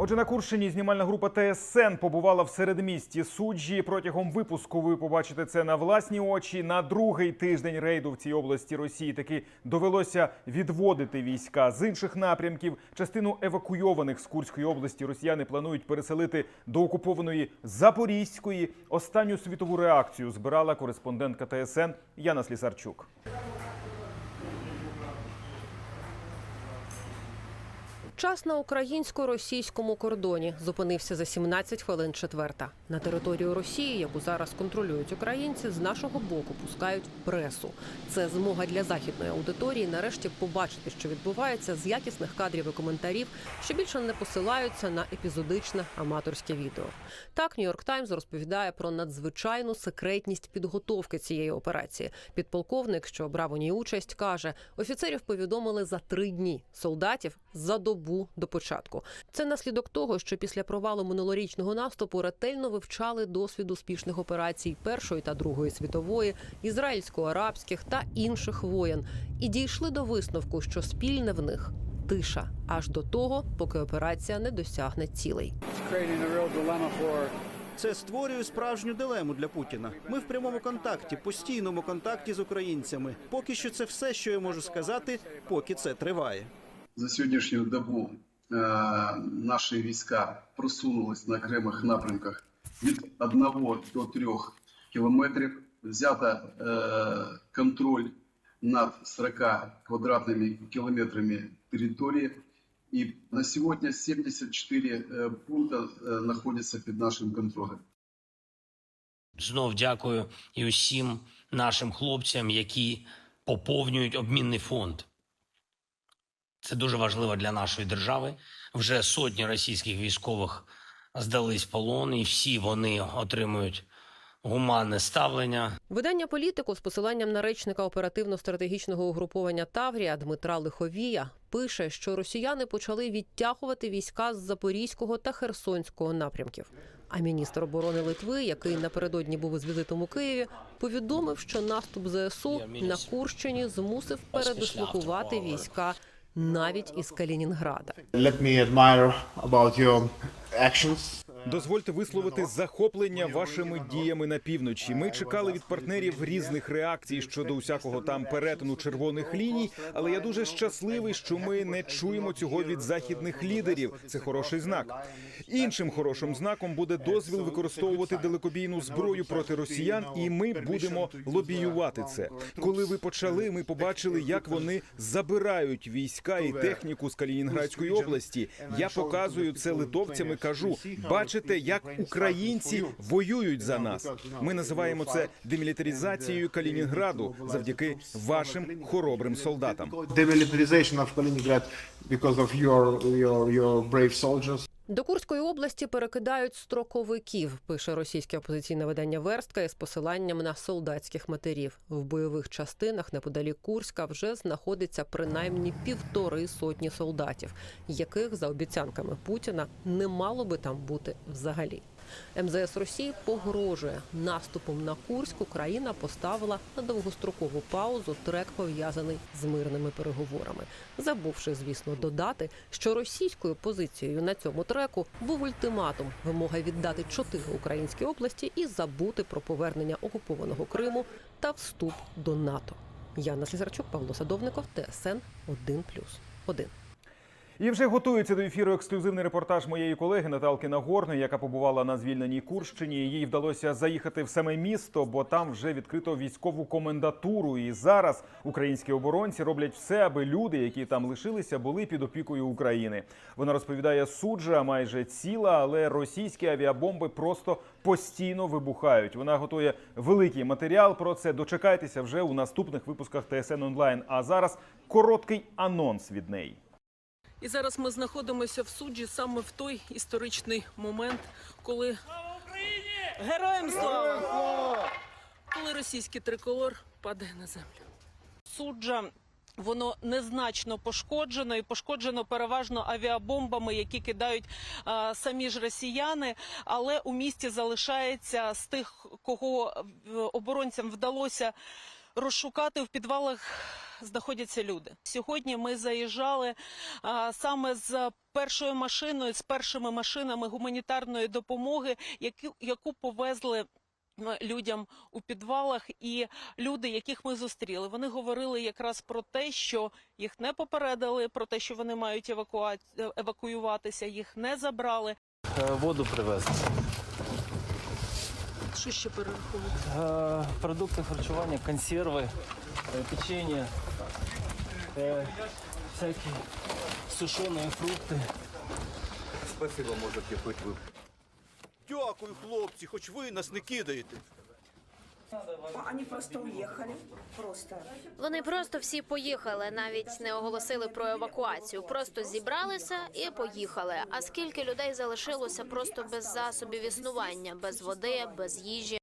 Отже, на Курщині знімальна група ТСН побувала в середмісті суджі. Протягом випуску ви побачите це на власні очі. На другий тиждень рейду в цій області Росії таки довелося відводити війська з інших напрямків. Частину евакуйованих з Курської області росіяни планують переселити до окупованої Запорізької. Останню світову реакцію збирала кореспондентка ТСН Яна Слісарчук. Час на українсько-російському кордоні зупинився за 17 хвилин четверта. На територію Росії, яку зараз контролюють українці, з нашого боку пускають пресу. Це змога для західної аудиторії нарешті побачити, що відбувається з якісних кадрів і коментарів, що більше не посилаються на епізодичне аматорське відео. Так, Нью-Йорк Таймс розповідає про надзвичайну секретність підготовки цієї операції. Підполковник, що брав у ній участь, каже: офіцерів повідомили за три дні, солдатів за добу до початку. Це наслідок того, що після провалу минулорічного наступу ретельно вивчали досвід успішних операцій Першої та Другої світової, ізраїльсько-арабських та інших воєн, і дійшли до висновку, що спільне в них тиша аж до того, поки операція не досягне цілей. Це створює справжню дилему для Путіна. Ми в прямому контакті, постійному контакті з українцями. Поки що це все, що я можу сказати, поки це триває. За сьогоднішню добу е, наші війська просунулись на окремих напрямках від 1 до 3 кілометрів. Взято е, контроль над 40 квадратними кілометрами території. І на сьогодні 74 е, пункти е, знаходяться під нашим контролем. Знов дякую і усім нашим хлопцям, які поповнюють обмінний фонд. Це дуже важливо для нашої держави. Вже сотні російських військових здались в полон, і всі вони отримують гуманне ставлення. Видання політику з посиланням на речника оперативно-стратегічного угруповання Таврія Дмитра Лиховія пише, що росіяни почали відтягувати війська з Запорізького та Херсонського напрямків. А міністр оборони Литви, який напередодні був із візитом у Києві, повідомив, що наступ ЗСУ на Курщині змусив передислокувати війська навіть із Калінінграда. Let me admire about your actions. Дозвольте висловити захоплення вашими діями на півночі. Ми чекали від партнерів різних реакцій щодо усякого там перетину червоних ліній, але я дуже щасливий, що ми не чуємо цього від західних лідерів. Це хороший знак. Іншим хорошим знаком буде дозвіл використовувати далекобійну зброю проти росіян, і ми будемо лобіювати це. Коли ви почали, ми побачили, як вони забирають війська і техніку з Калінінградської області. Я показую це литовцям і кажу: бачите, як українці воюють за нас. Ми називаємо це демілітаризацією Калінінграду завдяки вашим хоробрим солдатам. Demilitarization в Калінінград your your your brave soldiers. До Курської області перекидають строковиків, пише російське опозиційне видання Верстка із посиланням на солдатських матерів. В бойових частинах неподалік Курська вже знаходиться принаймні півтори сотні солдатів, яких за обіцянками Путіна не мало би там бути взагалі. МЗС Росії погрожує наступом на Курськ. Україна поставила на довгострокову паузу трек пов'язаний з мирними переговорами, забувши, звісно, додати, що російською позицією на цьому треку був ультиматум, вимога віддати чотири українські області і забути про повернення окупованого Криму та вступ до НАТО. Яна Слізарчук, Павло Садовников, ТСН 1+,1. І вже готується до ефіру ексклюзивний репортаж моєї колеги Наталки Нагорної, яка побувала на звільненій Курщині. Їй вдалося заїхати в саме місто, бо там вже відкрито військову комендатуру. І зараз українські оборонці роблять все, аби люди, які там лишилися, були під опікою України. Вона розповідає, суджа майже ціла, але російські авіабомби просто постійно вибухають. Вона готує великий матеріал про це. Дочекайтеся вже у наступних випусках ТСН онлайн. А зараз короткий анонс від неї. І зараз ми знаходимося в суджі саме в той історичний момент, коли героям слава! Коли російський триколор падає на землю. Суджа. Воно незначно пошкоджено і пошкоджено переважно авіабомбами, які кидають а, самі ж росіяни. Але у місті залишається з тих, кого е, оборонцям вдалося розшукати в підвалах знаходяться люди. Сьогодні ми заїжджали а, саме з першою машиною, з першими машинами гуманітарної допомоги, які, яку повезли. Людям у підвалах і люди, яких ми зустріли, вони говорили якраз про те, що їх не попередили, про те, що вони мають евакуа... евакуюватися, їх не забрали. Воду привезли. Що ще перераховувати? Е, Продукти харчування, консерви, е, печення, е, всякі сушені фрукти. Дякую, хлопці, хоч ви нас не кидаєте. Они просто уехали. Просто. Вони просто всі поїхали, навіть не оголосили про евакуацію. Просто зібралися і поїхали. А скільки людей залишилося просто без засобів існування, без води, без їжі?